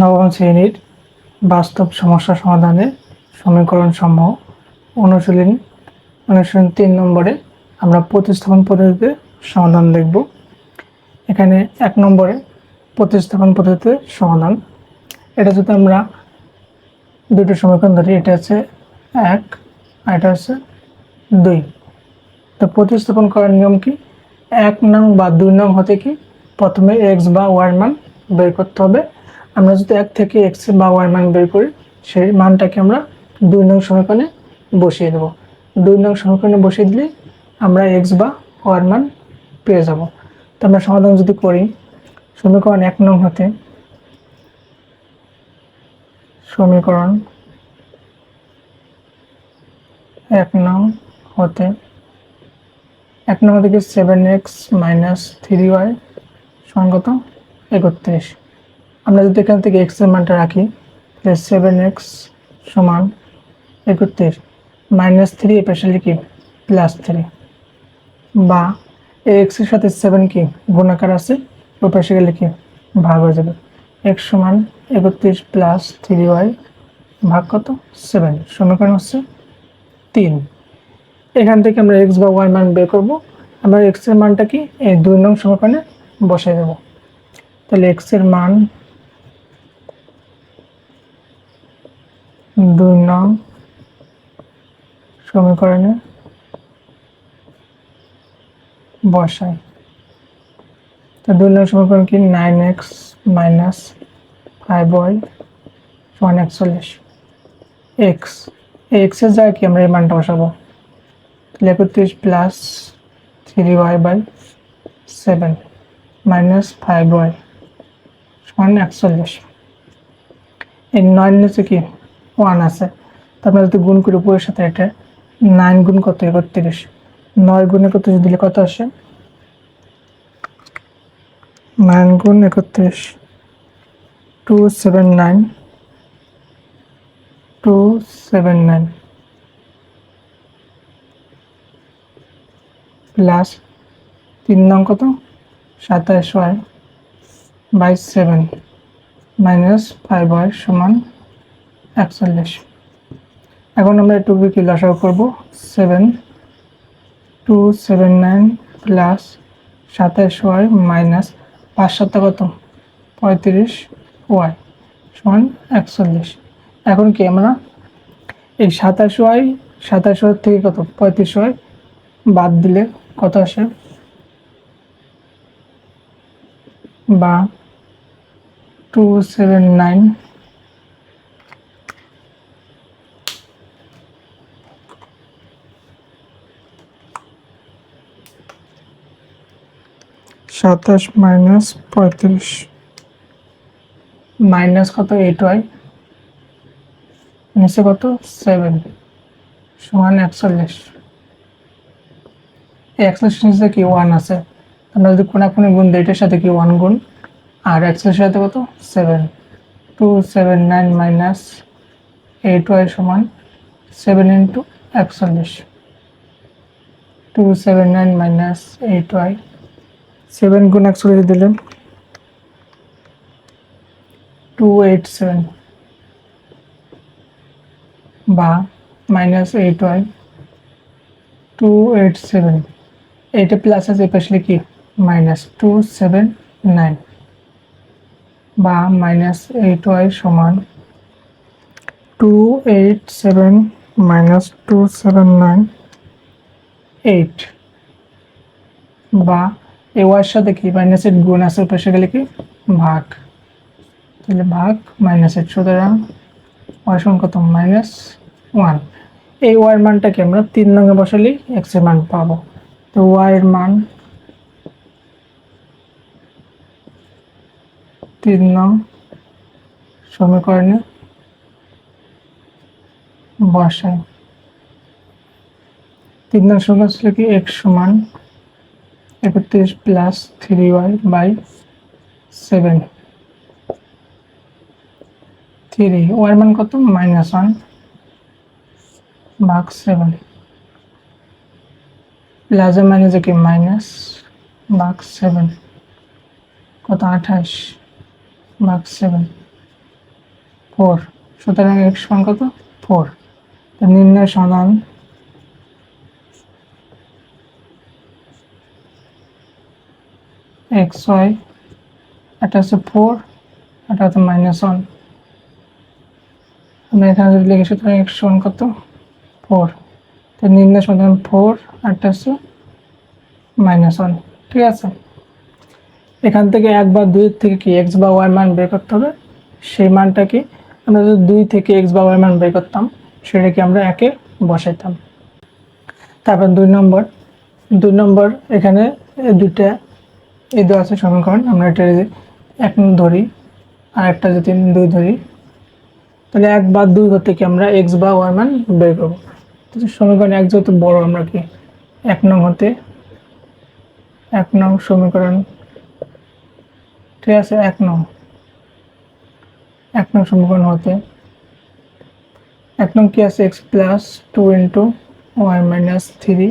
নবম শ্রেণির বাস্তব সমস্যা সমাধানে সমীকরণ সমূহ অনুশীলন অনুশীলন তিন নম্বরে আমরা প্রতিস্থাপন পদ্ধতিতে সমাধান দেখব। এখানে এক নম্বরে প্রতিস্থাপন পদ্ধতিতে সমাধান। এটা যদি আমরা দুটো সমীকরণ ধরি, এটা হচ্ছে এক আর এটা হচ্ছে দুই। তো প্রতিস্থাপন করার নিয়ম কি? এক নং বা দুই নং হতে কি? প্রথমে এক্স বা ওয়াই মান বের করতে হবে। আমরা যদি এক থেকে এক্স বা ওয়াই মান বের করি, সেই মানটাকে আমরা দুই নং সমীকরণে বসিয়ে দেবো। দুই নং সমীকরণে বসিয়ে দিলে আমরা এক্স বা ওয়ার মান পেয়ে যাব। তো আমরা সমাধান যদি করি, সমীকরণ এক নং হতে সমীকরণ এক নং হতে এক নম্বর থেকে seven x minus three y সমান কত একত্রিশ। আমরা যদি এখান থেকে এক্সের মানটা রাখি সেভেন এক্স সমান একত্রিশ মাইনাস থ্রি এ পাশে লিখি প্লাস থ্রি বা এক্সের সাথে সেভেন কি? গুণাকার আছে ও পাশে গেলে কি? ভাগ হয়ে যাবে। এক্স সমান একত্রিশ প্লাস থ্রি ওয়াই ভাগ কত? সেভেন সমীকরণ হচ্ছে তিন। এখান থেকে আমরা এক্স বা ওয়াই মান বের করব। আমরা এক্সের মানটা কি? এই দুই নং সমীকরণে বসাই দেবো। তাহলে এক্সের মান দুই নং সমীকরণে বসাই। তো দুই নং সমীকরণ কি? Nine x minus five y সমান একচল্লিশ এক্স এই এক্সের জায়গায় কি আমরা এই মানটা বসাবো? তাহলে একত্রিশ plus three y by seven minus five y সমান একচল্লিশ এই নয় নিচে কি? ওয়ান আছে। তারপরে যদি গুণ করি উপরের সাথে এটা নাইন গুণ কত? একত্রিশ নয় গুণ একত্রিশ দিলে কত আসে? নাইন গুণ একত্রিশ। Two seven nine. Two seven nine. Plus তিন নং কত? সাতাশ y. By seven. Minus five y সমান একচল্লিশ। এখন আমরা একটু কি লসাগু করব। Seven two seven nine plus সাতাশ ওয়াই মাইনাস পাঁচ সাত কত? পঁয়ত্রিশ ওয়াই সমান একচল্লিশ। এখন কি আমরা এই সাতাশ ওয়াই সাতাশ ওয়াই থেকে কত? পঁয়ত্রিশ ওয়াই বাদ দিলে কত আসে? বা টু সেভেন নাইন সাতাশ মাইনাস পঁয়ত্রিশ। মাইনাস কত? Eight y. নিচে কত? সেভেন। সমান একচল্লিশ। একচল্লিশ নিচে কি ওয়ান আছে? আমরা যদি কোনাকুনি গুণ দিই সাথে কি ওয়ান গুণ, আর একচল্লিশের সাথে কত? Seven. Two seven nine minus eight y সমান সেভেন ইন্টু একচল্লিশ। Two seven nine minus eight y seven গুণ একচল্লিশ দিলেন। টু এইট সেভেন বা minus eight y two eight seven এইটা প্লাস আছে পাশে কি মাইনাস টু সেভেন নাইন বা মাইনাস এইট ওয়াই সমান two eight seven minus two seven nine eight বা এ ওয়ার সাথে কি? মাইনাস এইট গুণ আছে পাশে গেলে কি? ভাগ। তাহলে ভাগ মাইনাস এইট সুতরাং ওয়াই সমান কত মাইনাস ওয়ান এই ওয়াই মানটাকে আমরা তিন রঙে বসালেই এক্সের মান পাবো। তো ওয়াই এর মান তিন নং সমীকরণে বসাই। তিন নং সমীকরণ ছিল কি? এক্স সমান একত্রিশ plus three y by seven three y মান কত? মাইনাস ওয়ান ভাগ সেভেন প্লাজা মাইনাসে কি? মাইনাস ভাগ সেভেন কত? আঠাশ ভাগ সেভেন ফোর সুতরাং এক্স সমান কত? ফোর নির্ণয় সমাধান এক্স ওয়াই এটা হচ্ছে ফোর এটা হচ্ছে মাইনাস ওয়ান আমরা এখানে যদি লিখি সুতরাং এক্স সমান কত? ফোর তো নির্ণয় সমাধান ফোর আর এটা হচ্ছে মাইনাস ওয়ান ঠিক আছে? এখান থেকে এক বা দুই থেকে কি এক্স বা ওয়াই মান বের করতে হবে? সেই মানটা কি? আমরা যদি দুই থেকে এক্স বা ওয়াই মান বের করতাম সেটাকে আমরা একে বসাইতাম। তারপর দুই নম্বর দুই নম্বর এখানে দুইটা এই দেওয়া আছে সমীকরণ, আমরা এটা এক ধরি আর একটা যদি দুই ধরি, তাহলে এক বা দুই হতে কি আমরা এক্স বা ওয়াই মান বের করব? সমীকরণ এক যেহেতু বড়, আমরা কি এক নং হতে এক নং সমীকরণ, ঠিক আছে, এক নং এক নং সমীকরণ হতে এক নং কি আছে? X plus two into y minus three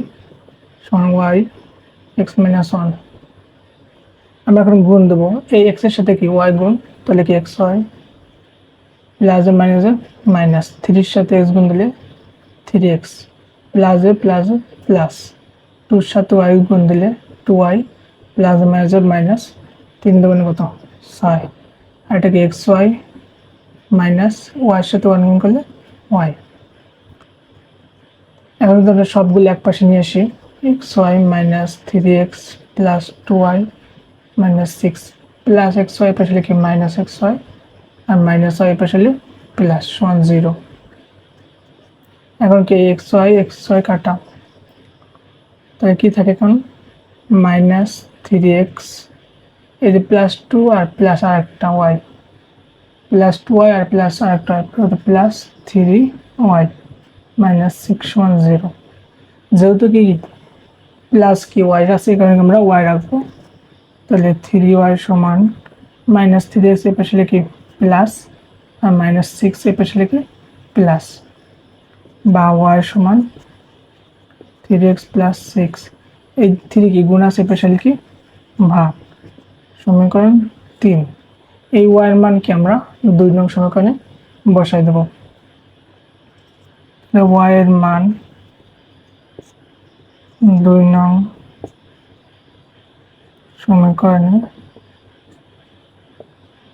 সমান ওয়াই এক্স মাইনাস ওয়ান আমরা এখন গুণ দেবো। এই এক্সের সাথে কি ওয়াই গুণ? তাহলে কি x y plus a minus থ্রির সাথে এক্স গুণ দিলে three x plus a plus টুর সাথে ওয়াই গুণ দিলে two y plus a minus তিন দেবেন কত? ছয়। আর এটা কি এক্স ওয়াই মাইনাস ওয়াইয়ের সাথে ওয়ান গুণ করলে ওয়াই এখন যদি আমরা সবগুলো এক পাশে নিয়ে আসি x y minus three x plus two y minus six plus x y পাশে লিখি মাইনাস এক্স ওয়াই আর মাইনাস ওয়াই পাশে প্লাস ওয়ান জিরো এখন কি এক্স ওয়াই এক্স ওয়াই কাটা? তাহলে কি থাকে এখন? মাইনাস থ্রি এক্স এই যে প্লাস টু আর প্লাস আর একটা ওয়াই প্লাস টু ওয়াই আর প্লাস আর একটা plus three y minus six one zero যেহেতু কি প্লাস কি ওয়াই আছে কারণে আমরা ওয়াই রাখব। তাহলে থ্রি ওয়াই সমান মাইনাস থ্রি এক্স এ পাশে লিখি প্লাস আর মাইনাস সিক্স এ পাশে লিখি প্লাস বা ওয়াই সমান থ্রি এক্স প্লাস সিক্স এই থ্রি কি গুণ আছে পাশে লিখি ভাগ। সমীকরণ তিন। এই ওয়াইয়ের মান কি আমরা দুই নং সমীকরণে বসাই দেব। ওয়াইয়ের মান দুই নং সমীকরণে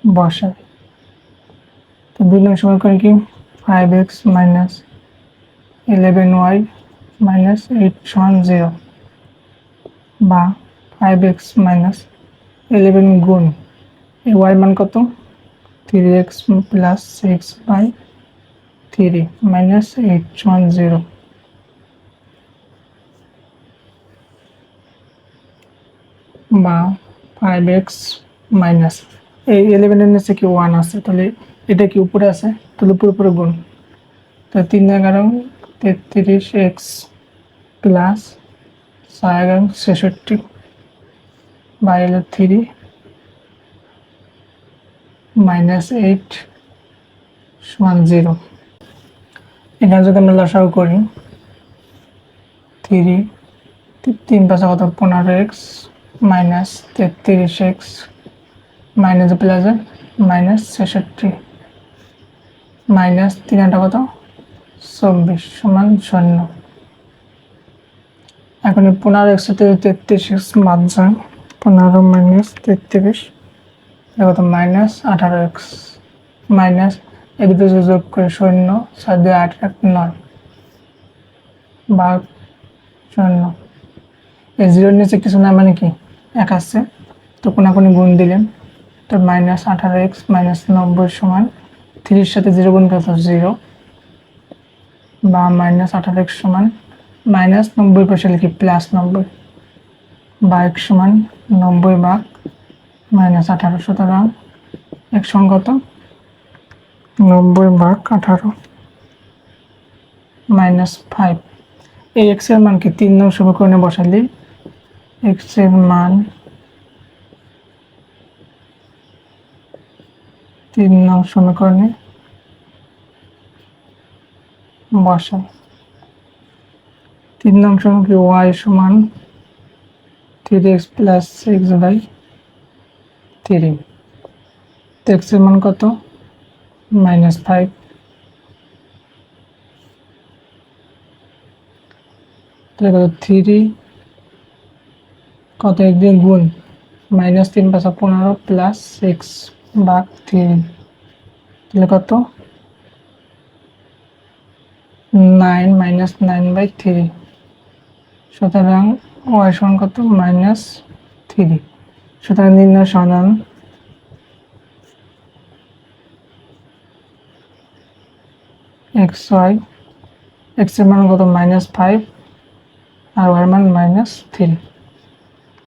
বসাই তো দুই নং সমীকরণ কি? Five x minus eleven y minus eight সমান জিরো বা ফাইভ এক্স মাইনাস ইলেভেন গুণ এই ওয়াই মান কত? Three x plus six by three minus eight one zero বা ফাইভ এক্স মাইনাস এই ইলেভেনের নিচে কি ওয়ান আছে? তাহলে এটা কি উপরে আছে? তাহলে উপরে গুণ। তো তিন এগারো, তেত্রিশ এক্স প্লাস ছয় এগারো ছেষট্টি বাই হলো থ্রি মাইনাস এইট সমান জিরো এখানে যদি আমরা লসাগু করি থ্রি তিন পাশে কত? পনেরো এক্স মাইনাস তেত্রিশ এক্স মাইনাস প্লাস মাইনাস ছেষট্টি। মাইনাস তিন আটা কত? চব্বিশ সমান শূন্য। এখন পনেরো একশো তেত্রিশ এক্স বাদ যায়, পনেরো মাইনাস তেত্রিশ কত? মাইনাস আঠারো এক্স। মাইনাস এক দুটো যোগ করে শূন্য সাত দুই আট এক নয়। ভাগ শূন্য। এই জিরোর নিচে কিছু না মানে কি? এক আছে। তো কোনাকুনি গুণ দিলেন। তো মাইনাস আঠারো এক্স মাইনাস নব্বই সমান থ্রির সাথে জিরো গুণ কত জিরো বা মাইনাস আঠারো এক্স সমান মাইনাস নব্বই পাশে লিখি প্লাস নব্বই। বা এক সমান নব্বই ভাগ মাইনাস আঠারো সুতরাং এক সমান নব্বই ভাগ আঠারো। মাইনাস ফাইভ এই এক্সের মান কি তিন নং সমীকরণে বসালে এক্সের মান তিন নং সমীকরণে। বসাই তিন নং সমীকরণ ওয়াই সমান three x plus six by three এক্সের মান কত? মাইনাস ফাইভ তাহলে কত? থ্রি কত এক দিয়ে গুণ? মাইনাস তিন পাঁচা পনেরো প্লাস সিক্স ভাগ থ্রি তাহলে কত? Nine minus nine by three সুতরাং ওয়াই সমান কত? মাইনাস থ্রি সুতরাং নির্ণয় সমাধান এক্স ওয়াই এক্সের মান কত? মাইনাস ফাইভ আর ওয়াই মান মাইনাস থ্রি